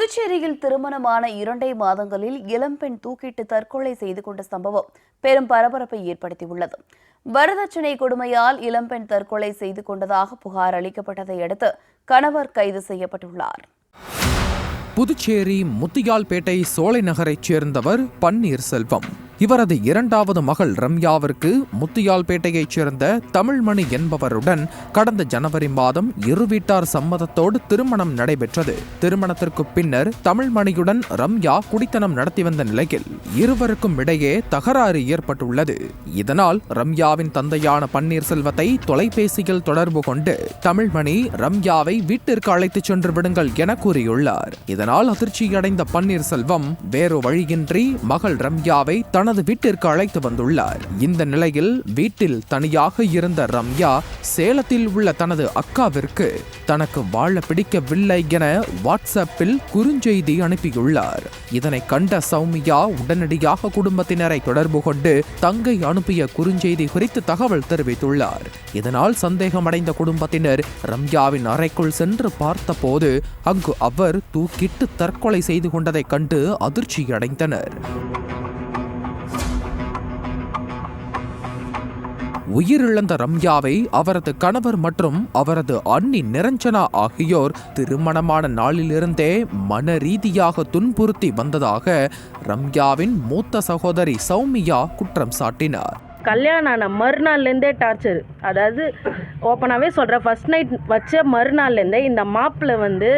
புதுச்சேரியில் திருமணமான இரண்டே மாதங்களில் இளம்பெண் தூக்கிட்டு தற்கொலை செய்து கொண்ட சம்பவம் பெரும் பரபரப்பை ஏற்படுத்தியுள்ளது. வரதட்சணை கொடுமையால் இளம்பெண் தற்கொலை செய்து கொண்டதாக புகார் அளிக்கப்பட்டதை அடுத்து கணவர் கைது செய்யப்பட்டுள்ளார். புதுச்சேரி முத்தியால்பேட்டை சோலை நகரைச் சேர்ந்தவர் பன்னீர் செல்வம் இவரது இரண்டாவது மகள் ரம்யாவிற்கு முத்தியால்பேட்டையைச் சேர்ந்த தமிழ்மணி என்பவருடன் கடந்த ஜனவரி மாதம் இரு வீட்டார் சம்மதத்தோடு திருமணம் நடைபெற்றது. திருமணத்திற்கு பின்னர் தமிழ்மணியுடன் ரம்யா குடித்தனம் நடத்தி வந்த நிலையில் இருவருக்கும் இடையே தகராறு ஏற்பட்டுள்ளது. இதனால் ரம்யாவின் தந்தையான பன்னீர்செல்வத்தை தொலைபேசியில் தொடர்பு கொண்டு தமிழ்மணி ரம்யாவை வீட்டிற்கு அழைத்துச் சென்று விடுங்கள் என கூறியுள்ளார். இதனால் அதிர்ச்சியடைந்த பன்னீர்செல்வம் வேறு வழியின்றி மகள் ரம்யாவை தனது தனது வீட்டிற்கு அழைத்து வந்துள்ளார். இந்த நிலையில் வீட்டில் தனியாக இருந்த ரம்யா சேலத்தில் உள்ள தனது அக்காவிற்கு தனக்கு வாழ பிடிக்கவில்லை என வாட்ஸ்அப்பில் குறுஞ்செய்தி அனுப்பியுள்ளார். இதனை கண்ட சௌமியா உடனடியாக குடும்பத்தினரை தொடர்பு கொண்டு தங்கை அனுப்பிய குறுஞ்செய்தி குறித்து தகவல் தெரிவித்துள்ளார். இதனால் சந்தேகமடைந்த குடும்பத்தினர் ரம்யாவின் அறைக்குள் சென்று பார்த்தபோது அங்கு அவர் தூக்கிட்டு தற்கொலை செய்து கொண்டதைக் கண்டு அதிர்ச்சியடைந்தனர். உயிரிழந்த ரம்யாவை அவரது கணவர் மற்றும் அவரது அண்ணி நிரஞ்சனா ஆகியோர் திருமணமான நாளிலிருந்தே மன ரீதியாக துன்புறுத்தி வந்ததாக ரம்யாவின் மூத்த சகோதரி சௌமியா குற்றம் சாட்டினார். கல்யாணம் ஆன மறுநாள்லேருந்தே டார்ச்சர் அதாவது ஓப்பனாகவே சொல்கிறேன் ஃபர்ஸ்ட் நைட் வச்ச மறுநாள்லேருந்தே இந்த மாப்பிள்ளை வந்து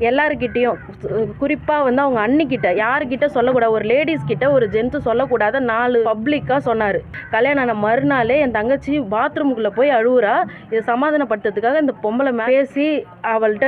எல்லாருக்கிட்டேயும் குறிப்பாக வந்து அவங்க அன்னிக்கிட்ட யாருக்கிட்ட சொல்லக்கூடாது ஒரு லேடிஸ் கிட்ட ஒரு ஜென்த்து சொல்லக்கூடாத நாலு பப்ளிக்காக சொன்னார். கல்யாணம் ஆன மறுநாளே என் தங்கச்சி பாத்ரூமுக்குள்ளே போய் அழுவுறா. இதை சமாதானப்படுத்துறதுக்காக இந்த பொம்பளை பேசி அவள்கிட்ட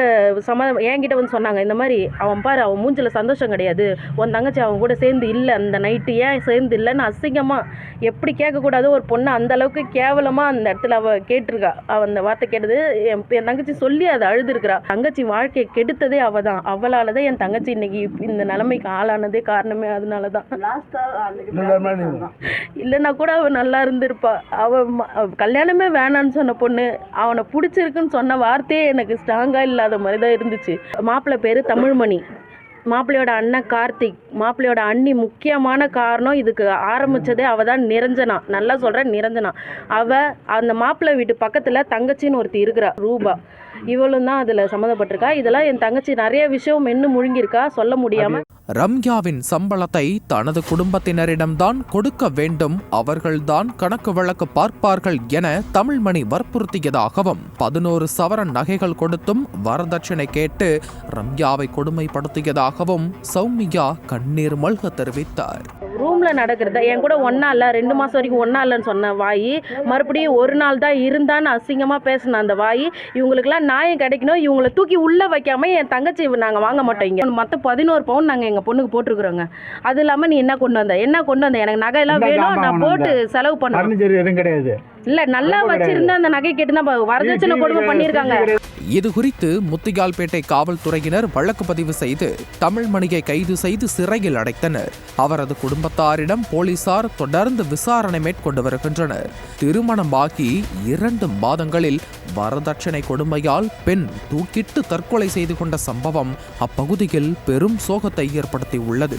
சமாதானம் என்கிட்ட வந்து சொன்னாங்க இந்த மாதிரி அவன் பாரு அவன் மூஞ்சில் சந்தோஷம் கிடையாது. உன் தங்கச்சி அவன் கூட சேர்ந்து இல்லை அந்த நைட்டு ஏன் சேர்ந்து இல்லைன்னு அசிங்கமாக எப்படி கேட்கக்கூடாது? ஒரு பொண்ணு அந்த அளவுக்கு கேவலமாக அந்த இடத்துல அவள் கேட்டிருக்கா. அவள் அந்த வார்த்தை கேட்டது என் என் தங்கச்சி சொல்லி அதை அழுதுருக்கிறா. தங்கச்சி வாழ்க்கையை கெடுத்ததே அவள் தான் அவளால் தான் என் தங்கச்சி இன்னைக்கு இந்த நிலைமைக்கு ஆளானதே காரணமே அதனால தான் இல்லைன்னா கூட அவள் நல்லா இருந்திருப்பா. அவள் கல்யாணமே வேணான்னு சொன்ன பொண்ணு அவனை பிடிச்சிருக்குன்னு சொன்ன வார்த்தையே எனக்கு ஸ்ட்ராங்காக இல்லாத மாதிரி தான் இருந்துச்சு. மாப்பிள்ளை பேர் தமிழ்மணி. மாப்பிள்ளையோட அண்ணன் கார்த்திக். மாப்பிள்ளையோட அண்ணி முக்கியமான காரணம் இதுக்கு ஆரம்பிச்சதே அவ தான் நிரஞ்சனா. நல்லா சொல்கிறேன் நிரஞ்சனா. அவ அந்த மாப்பிள்ளை வீட்டு பக்கத்தில் தங்கச்சின்னு ஒருத்தி இருக்கிறா ரூபா. இவளும் தான் அதில் சம்மந்தப்பட்டிருக்கா. இதெல்லாம் என் தங்கச்சி நிறைய விஷயம் மென்னு முழுங்கியிருக்கா. சொல்ல முடியாமல் ரம்யாவின் சம்பளத்தை தனது குடும்பத்தினரிடம்தான் கொடுக்க வேண்டும். அவர்கள்தான் கணக்கு வழக்கு பார்ப்பார்கள் என தமிழ்மணி வற்புறுத்தியதாகவும் பதினோரு சவரன் நகைகள் கொடுத்தும் வரதட்சணை கேட்டு ரம்யாவை கொடுமைப்படுத்தியதாகவும் சௌமியா கண்ணீர் மல்க தெரிவித்தார். ரூமில் நடக்கிறத? என் கூட ஒன்றா இல்லை ரெண்டு மாதம் வரைக்கும் ஒன்றா இல்லைன்னு சொன்ன வாய் மறுபடியும் ஒரு நாள் தான் இருந்தான்னு அசிங்கமாக பேசின அந்த வாய் இவங்களுக்குலாம் நியாயம் கிடைக்கணும். இவங்களை தூக்கி உள்ளே வைக்காம என் தங்கச்சி நாங்கள் வாங்க மாட்டோம் இங்கே. மற்ற பதினோரு பவுன் நாங்கள் எங்கள் பொண்ணுக்கு போட்டிருக்கிறோங்க. அது இல்லாமல் நீ என்ன கொண்டு வந்த? என்ன கொண்டு வந்த? எனக்கு நகையெல்லாம் இந்த வேணும் நான் போட்டு செலவு பண்ணுவேன் எதுவும் கிடையாது. இல்லை நல்லா வச்சிருந்தா அந்த நகை கேட்டு தான் வரதட்சணை கொடுமை பண்ணியிருக்காங்க. இது குறித்து முத்தியால்பேட்டை காவல்துறையினர் வழக்கு பதிவு செய்து தமிழ்மணியை கைது செய்து சிறையில் அடைத்தனர். அவரது குடும்பத்தாரிடம் போலீசார் தொடர்ந்து விசாரணை மேற்கொண்டு வருகின்றனர். திருமணமாகி இரண்டு மாதங்களில் வரதட்சணை கொடுமையால் பெண் தூக்கிட்டு தற்கொலை செய்து கொண்ட சம்பவம் அப்பகுதியில் பெரும் சோகத்தை ஏற்படுத்தியுள்ளது.